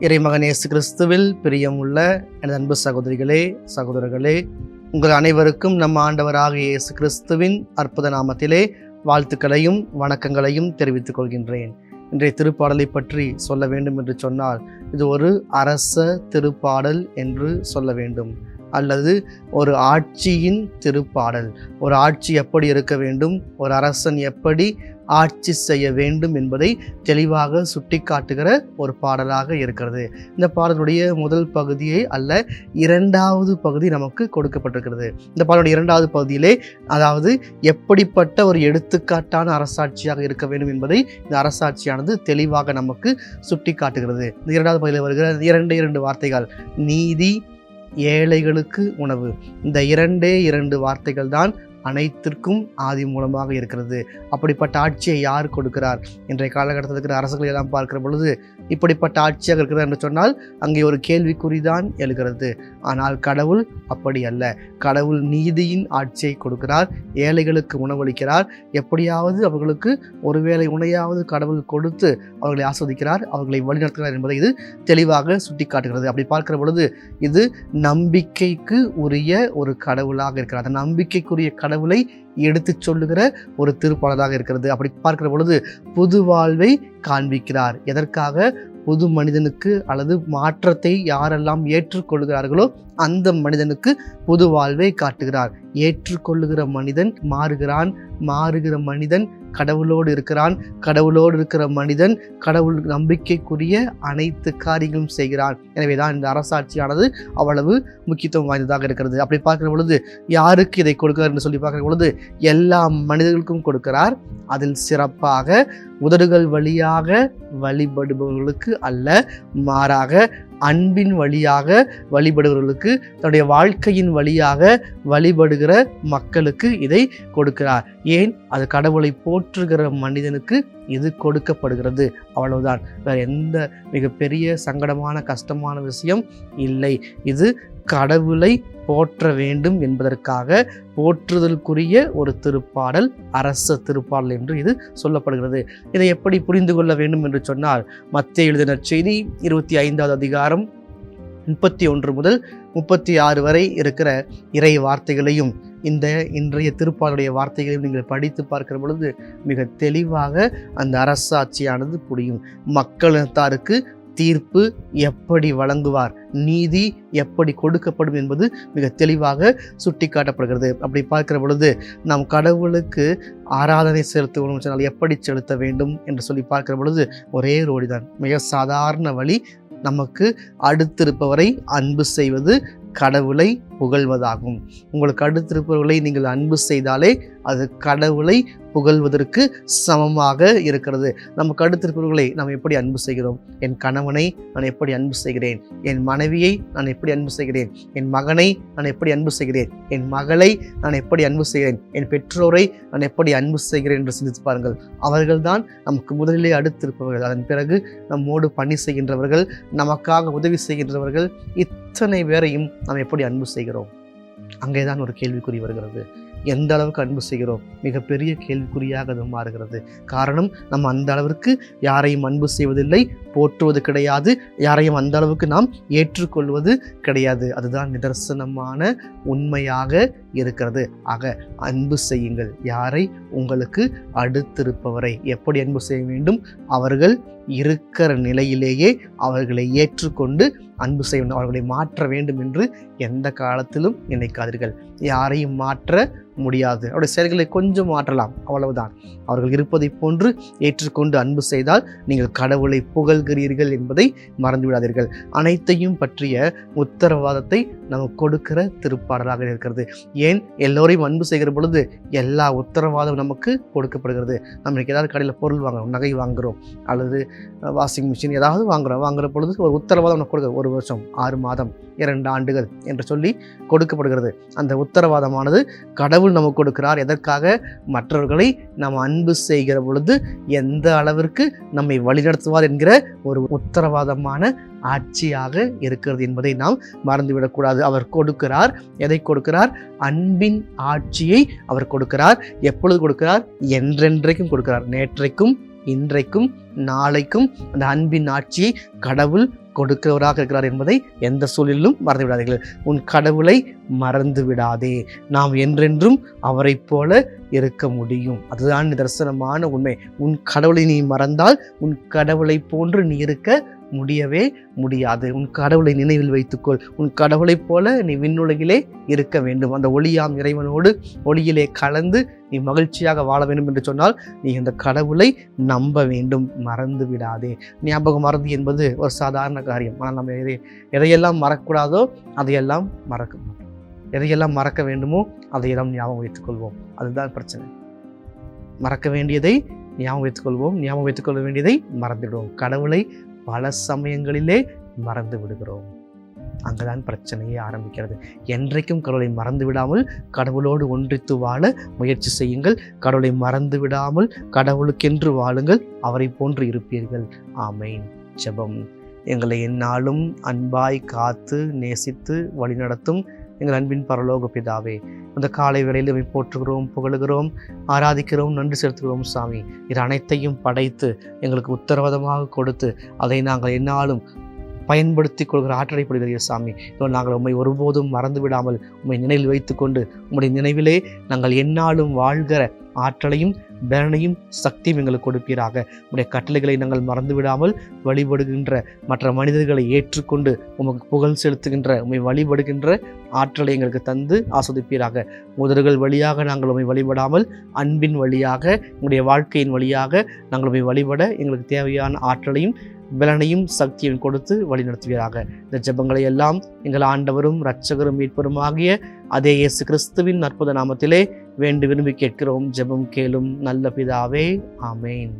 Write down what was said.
இறைமகன் இயேசு கிறிஸ்துவில் பிரியமுள்ள எனது அன்பு சகோதரிகளே சகோதரர்களே உங்கள் அனைவருக்கும் நம் ஆண்டவராக இயேசு கிறிஸ்துவின் அற்புத நாமத்திலே வாழ்த்துக்களையும் வணக்கங்களையும் தெரிவித்துக் கொள்கின்றேன். இன்றைய திருப்பாடலை பற்றி சொல்ல வேண்டும் என்று சொன்னால் இது ஒரு அரச திருப்பாடல் என்று சொல்ல வேண்டும். அல்லது ஒரு ஆட்சியின் திருப்பாடல். ஒரு ஆட்சி எப்படி இருக்க வேண்டும்? ஒரு அரசன் எப்படி ஆட்சி செய்ய வேண்டும் என்பதை தெளிவாக சுட்டிக்காட்டுகிற ஒரு பாடலாக இருக்கிறது. இந்த பாடலுடைய முதல் பகுதியை அல்ல இரண்டாவது பகுதி நமக்கு கொடுக்கப்பட்டிருக்கிறது. இந்த பாடலுடைய இரண்டாவது பகுதியிலே அதாவது எப்படிப்பட்ட ஒரு எடுத்துக்காட்டான அரசாட்சியாக இருக்க வேண்டும் என்பதை இந்த அரசாட்சியானது தெளிவாக நமக்கு சுட்டிக்காட்டுகிறது. இந்த இரண்டாவது பகுதியில் வருகிற இரண்டு இரண்டு வார்த்தைகள் நீதி ஏழைகளுக்கு உணவு. இந்த இரண்டே இரண்டு வார்த்தைகள் தான் அனைத்திற்கும் ஆதி மூலமாக இருக்கிறது. அப்படிப்பட்ட ஆட்சியை யார் கொடுக்கிறார்? இன்றைய காலகட்டத்தில் இருக்கிற அரசுகளை எல்லாம் பார்க்கிற பொழுது இப்படிப்பட்ட ஆட்சியாக இருக்கிறது என்று சொன்னால் அங்கே ஒரு கேள்விக்குறிதான் எழுகிறது. ஆனால் கடவுள் அப்படி அல்ல. கடவுள் நீதியின் ஆட்சியை கொடுக்கிறார் ஏழைகளுக்கு உணவளிக்கிறார். எப்படியாவது அவர்களுக்கு ஒருவேளை உணையாவது கடவுள் கொடுத்து அவர்களை ஆஸ்வதிக்கிறார் அவர்களை வழிநடத்துகிறார் என்பதை இது தெளிவாக சுட்டிக்காட்டுகிறது. அப்படி பார்க்கிற பொழுது இது நம்பிக்கைக்கு உரிய ஒரு கடவுளாக இருக்கிறார். அந்த நம்பிக்கைக்குரிய கடவுள் எடுத்துச் சொல்லுகிற ஒரு திருப்பாளராக இருக்கிறது. அப்படி பார்க்கிற பொழுது புது வாழ்வை காண்பிக்கிறார். எதற்காக? புது மனிதனுக்கு அல்லது மாற்றத்தை யாரெல்லாம் ஏற்றுக்கொள்கிறார்களோ அந்த மனிதனுக்கு புது வாழ்வை காட்டுகிறார். ஏற்றுக்கொள்ளுகிற மனிதன் மாறுகிறான் மாறுகிற மனிதன் கடவுளோடு இருக்கிறான். கடவுளோடு இருக்கிற மனிதன் கடவுள் நம்பிக்கைக்குரிய அனைத்து காரியங்களும் செய்கிறான். எனவே தான் இந்த அரசாட்சியானது அவ்வளவு முக்கியத்துவம் வாய்ந்ததாக இருக்கிறது. அப்படி பார்க்குற பொழுது யாருக்கு இதை கொடுக்கிறார்னு சொல்லி பார்க்குற பொழுது எல்லா மனிதர்களுக்கும் கொடுக்கிறார். அதில் சிறப்பாக உதடுகள் வழியாக வழிபடுபவர்களுக்கு அல்ல மாறாக அன்பின் வழியாக வழிபடுபவர்களுக்கு தன்னுடைய வாழ்க்கையின் வழியாக வழிபடுகிற மக்களுக்கு இதை கொடுக்கிறார். ஏன்? அது கடவுளை போற்றுகிற மனிதனுக்கு இது கொடுக்கப்படுகிறது? அவ்வளவுதான். வேறு எந்த மிகப்பெரிய சங்கடமான கஷ்டமான விஷயம் இல்லை. இது கடவுளை போற்ற வேண்டும் என்பதற்காக போற்றுதலுக்குரிய ஒரு திருப்பாடல் அரச திருப்பாடல் என்று இது சொல்லப்படுகிறது. இதை எப்படி புரிந்து கொள்ள வேண்டும் என்று சொன்னால் மத்திய எழுதினர் செய்தி இருபத்தி ஐந்தாவது அதிகாரம் முப்பத்தி ஒன்று முதல் முப்பத்தி ஆறு வரை இருக்கிற இறை வார்த்தைகளையும் இந்த இன்றைய திருப்பாளுடைய வார்த்தைகளையும் நீங்கள் படித்து பார்க்கிற பொழுது மிக தெளிவாக அந்த அரசாட்சியானது புரியும். மக்களினத்தாருக்கு தீர்ப்பு எப்படி வழங்குவார் நீதி எப்படி கொடுக்கப்படும் என்பது மிக தெளிவாக சுட்டிக்காட்டப்படுகிறது. அப்படி பார்க்கிற பொழுது நாம் கடவுளுக்கு ஆராதனை செலுத்துவோம் சொன்னால் எப்படி செலுத்த வேண்டும் என்று சொல்லி பார்க்கிற பொழுது ஒரே ஒரு வழிதான். மிக சாதாரண வழி நமக்கு அடுத்திருப்பவரை அன்பு செய்வது கடவுளை புகழ்வதாகும். உங்களுக்கு அடுத்திருப்பவர்களை நீங்கள் அன்பு செய்தாலே அது கடவுளை புகழ்வதற்கு சமமாக இருக்கிறது. நமக்கு அடுத்திருப்பவர்களை நாம் எப்படி அன்பு செய்கிறோம்? என் கணவனை நான் எப்படி அன்பு செய்கிறேன்? என் மனைவியை நான் எப்படி அன்பு செய்கிறேன்? என் மகனை நான் எப்படி அன்பு செய்கிறேன்? என் மகளை நான் எப்படி அன்பு செய்கிறேன்? என் பெற்றோரை நான் எப்படி அன்பு செய்கிறேன் என்று சிந்தித்து பாருங்கள். அவர்கள்தான் நமக்கு முதலிலே அடுத்திருப்பவர்கள். அதன் பிறகு நம்மோடு பணி செய்கின்றவர்கள் நமக்காக உதவி செய்கின்றவர்கள். இத்தனை பேரையும் நாம் எப்படி அன்பு செய்கிறோம்? அங்கேதான் ஒரு கேள்விக்குறி வருகிறது. எந்த அளவுக்கு அன்பு செய்கிறோம்? மிகப்பெரிய கேள்விக்குறியாக அது மாறுகிறது. காரணம் நம்ம அந்த அளவிற்கு யாரையும் அன்பு செய்வதில்லை போற்றுவது கிடையாது யாரையும் அந்த அளவுக்கு நாம் ஏற்றுக்கொள்வது கிடையாது. அதுதான் நிதர்சனமான உண்மையாக இருக்கிறது. ஆக அன்பு செய்யுங்கள். யாரை உங்களுக்கு அடுத்திருப்பவரை எப்படி அன்பு செய்ய வேண்டும்? அவர்கள் இருக்கிற நிலையிலேயே அவர்களை ஏற்றுக்கொண்டு அன்பு செய்ய வேண்டும் அவர்களை மாற்ற வேண்டும் என்று எந்த காலத்திலும் நினைக்காதீர்கள். யாரையும் மாற்ற முடியாது. அவருடைய செயல்களை கொஞ்சம் மாற்றலாம். அவ்வளவுதான். அவர்கள் இருப்பதை போன்று ஏற்றுக்கொண்டு அன்பு செய்தால் நீங்கள் கடவுளை புகழ்கிறீர்கள் என்பதை மறந்துவிடாதீர்கள். அனைத்தையும் பற்றிய உத்தரவாதத்தை நமக்கு கொடுக்கிற திருப்பாடலாக இருக்கிறது. ஏன்? எல்லோரையும் அன்பு செய்கிற பொழுது எல்லா உத்தரவாதம் நமக்கு கொடுக்கப்படுகிறது. நம்ம இன்னைக்கு ஏதாவது கடையில் பொருள் வாங்குறோம் நகை வாங்குகிறோம் அல்லது வாஷிங் மிஷின் ஏதாவது வாங்குகிறோம் வாங்குகிற பொழுது ஒரு உத்தரவாதம் நமக்கு கொடுக்குது. ஒரு வருஷம் ஆறு மாதம் இரண்டு ஆண்டுகள் என்று சொல்லி கொடுக்கப்படுகிறது. அந்த உத்தரவாதமானது கடவுள் நமக்கு கொடுக்கிறார். எதற்காக? மற்றவர்களை நாம் அன்பு செய்கிற பொழுது எந்த அளவிற்கு நம்மை வழிநடத்துவார் என்கிற ஒரு உத்தரவாதமான ஆட்சியாக இருக்கிறது என்பதை நாம் மறந்துவிடக்கூடாது. அவர் கொடுக்கிறார். எதை கொடுக்கிறார்? அன்பின் ஆட்சியை அவர் கொடுக்கிறார். எப்பொழுது கொடுக்கிறார்? என்றென்றைக்கும் கொடுக்கிறார். நேற்றைக்கும் இன்றைக்கும் நாளைக்கும் அந்த அன்பின் ஆட்சியை கடவுள் கொடுக்கிறவராக இருக்கிறார் என்பதை எந்த சூழலிலும் மறந்து விடாதீர்கள் உன் கடவுளை மறந்து விடாதே நாம் என்றென்றும் அவரைப் போல இருக்க முடியும். அதுதான் நிதர்சனமான உண்மை. உன் கடவுளை நீ மறந்தால் உன் கடவுளை போன்று நீ இருக்க முடியவே முடியாது. உன் கடவுளை நினைவில் வைத்துக்கொள். உன் கடவுளைப் போல நீ விண்ணுலகிலே இருக்க வேண்டும். அந்த ஒளியாம் இறைவனோடு ஒளியிலே கலந்து நீ மகிழ்ச்சியாக வாழ வேண்டும் என்று சொன்னால் நீ அந்த கடவுளை நம்ப வேண்டும். மறந்து விடாதே. ஞாபகம் மறதி என்பது ஒரு சாதாரண காரியம். ஆனால் நம்ம எதை எதையெல்லாம் மறக்கக்கூடாதோ அதையெல்லாம் மறக்க எதையெல்லாம் மறக்க வேண்டுமோ அதையெல்லாம் ஞாபகம் வைத்துக்கொள்வோம். அதுதான் பிரச்சனை. மறக்க வேண்டியதை ஞாபகம் வைத்துக்கொள்வோம். ஞாபகம் வைத்துக்கொள்ள வேண்டியதை மறந்துவிடுவோம். கடவுளை பல சமயங்களிலே மறந்து விடுகிறோம். அங்குதான் பிரச்சனையே ஆரம்பிக்கிறது. என்றைக்கும் கடவுளை மறந்து விடாமல் கடவுளோடு ஒன்றித்து வாழ முயற்சி செய்யுங்கள். கடவுளை மறந்து விடாமல் கடவுளுக்கென்று வாழுங்கள். அவரை போன்று இருப்பீர்கள். ஆமென். ஜெபம். எங்களை எந்நாளும் அன்பாய் காத்து நேசித்து வழிநடத்தும் எங்கள் அன்பின் பரலோக பிதாவே இந்த காலை வேளையில் இவை போற்றுகிறோம் புகழுகிறோம் ஆராதிக்கிறோம் நன்றி செலுத்துகிறோம் சாமி. இது அனைத்தையும் படைத்து எங்களுக்கு உத்தரவாதமாக கொடுத்து அதை நாங்கள் என்னாலும் பயன்படுத்தி கொள்கிற ஆற்றலை படுகிற சாமி. இதோ நாங்கள் உண்மை ஒருபோதும் மறந்து விடாமல் உண்மை நினைவில் வைத்துக்கொண்டு உம்முடைய நினைவிலே நாங்கள் எந்நாளும் வாழ்கிற ஆற்றலையும் பலனையும் சக்தியும் எங்களுக்கு கொடுப்பீராக. உடைய கட்டளைகளை நாங்கள் மறந்து விடாமல் வழிபடுகின்ற மற்ற மனிதர்களை ஏற்றுக்கொண்டு உமக்கு புகழ் செலுத்துகின்ற உம்மை வழிபடுகின்ற ஆற்றலை எங்களுக்கு தந்து ஆஸ்வதிப்பீராக. முதல்கள் வழியாக நாங்கள் உம்மை வழிபடாமல் அன்பின் வழியாக உங்களுடைய வாழ்க்கையின் வழியாக நாங்கள் உம்மை வழிபட எங்களுக்கு தேவையான ஆற்றலையும் பலனையும் சக்தியும் கொடுத்து வழிநடத்துவீராக. இந்த ஜெபங்களை எல்லாம் எங்கள் ஆண்டவரும் இரட்சகரும் மீட்பரும் ஆகிய அதே இயேசு கிறிஸ்துவின் அற்புத நாமத்திலே வேண்டு விரும்பி கேட்கிறோம். ஜெபம் கேளும் நல்ல பிதாவே. ஆமேன்.